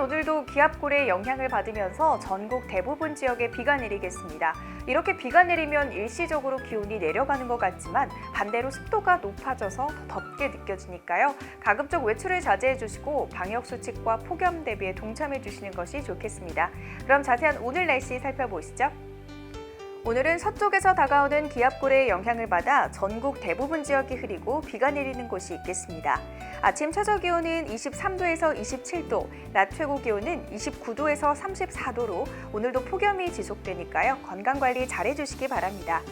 오늘도 기압골의 영향을 받으면서 전국 대부분 지역에 비가 내리겠습니다. 이렇게 비가 내리면 일시적으로 기온이 내려가는 것 같지만 반대로 습도가 높아져서 더 덥게 느껴지니까요. 가급적 외출을 자제해 주시고 방역 수칙과 폭염 대비에 동참해 주시는 것이 좋겠습니다. 그럼 자세한 오늘 날씨 살펴보시죠. 오늘은 서쪽에서 다가오는 기압골의 영향을 받아 전국 대부분 지역이 흐리고 비가 내리는 곳이 있겠습니다. 아침 최저 기온은 23도에서 27도, 낮 최고 기온은 29도에서 34도로 오늘도 폭염이 지속되니까요. 건강 관리 잘 해주시기 바랍니다.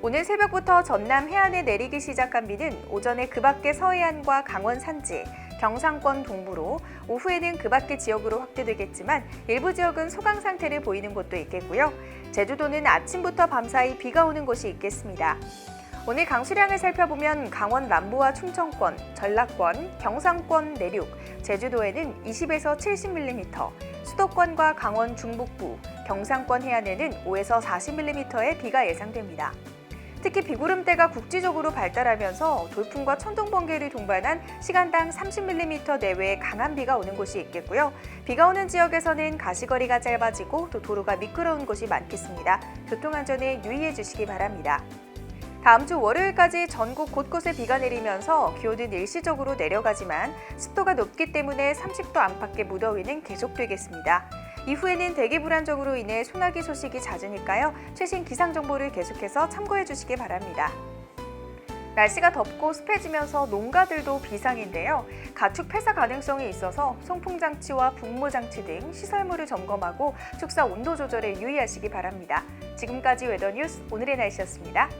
오늘 새벽부터 전남 해안에 내리기 시작한 비는 오전에 그 밖의 서해안과 강원 산지, 경상권 동부로 오후에는 그 밖의 지역으로 확대되겠지만 일부 지역은 소강 상태를 보이는 곳도 있겠고요. 제주도는 아침부터 밤사이 비가 오는 곳이 있겠습니다. 오늘 강수량을 살펴보면 강원 남부와 충청권, 전라권, 경상권 내륙, 제주도에는 20에서 70mm, 수도권과 강원 중북부, 경상권 해안에는 5에서 40mm의 비가 예상됩니다. 특히 비구름대가 국지적으로 발달하면서 돌풍과 천둥 번개를 동반한 시간당 30mm 내외의 강한 비가 오는 곳이 있겠고요. 비가 오는 지역에서는 가시거리가 짧아지고 또 도로가 미끄러운 곳이 많겠습니다. 교통안전에 유의해 주시기 바랍니다. 다음 주 월요일까지 전국 곳곳에 비가 내리면서 기온은 일시적으로 내려가지만 습도가 높기 때문에 30도 안팎의 무더위는 계속되겠습니다. 이후에는 대기 불안정으로 인해 소나기 소식이 잦으니까요. 최신 기상 정보를 계속해서 참고해 주시기 바랍니다. 날씨가 덥고 습해지면서 농가들도 비상인데요. 가축 폐사 가능성이 있어서 송풍 장치와 분무 장치 등 시설물을 점검하고 축사 온도 조절에 유의하시기 바랍니다. 지금까지 웨더뉴스 오늘의 날씨였습니다.